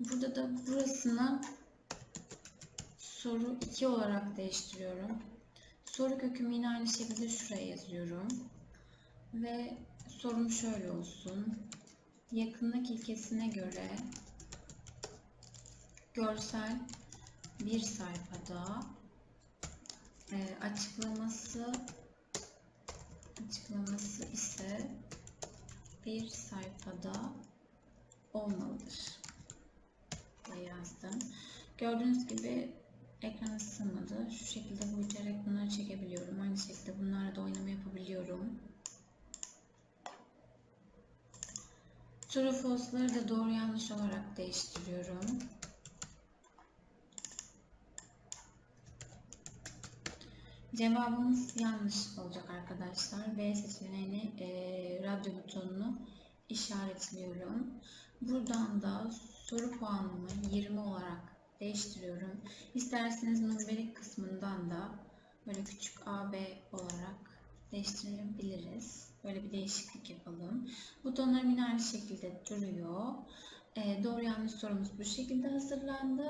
Burada da burasını soru 2 olarak değiştiriyorum. Soru kökümü yine aynı şekilde şuraya yazıyorum. Ve sorum şöyle olsun. Yakınlık ilkesine göre görsel bir sayfada e, açıklaması açıklaması ise bir sayfada olmalıdır yazdım. Gördüğünüz gibi ekrana sığmadı. Şu şekilde büyüterek bunları çekebiliyorum. Aynı şekilde bunlarla da oynama yapabiliyorum. True false'ları da doğru yanlış olarak değiştiriyorum. Cevabımız yanlış olacak arkadaşlar. B seçeneğini e, radyo butonunu işaretliyorum. Buradan da soru puanımı 20 olarak değiştiriyorum. İsterseniz numerik kısmından da böyle küçük AB olarak değiştirebiliriz. Böyle bir değişiklik yapalım. Butonlarım yine aynı şekilde duruyor. E, doğru yanlış sorumuz bu şekilde hazırlandı.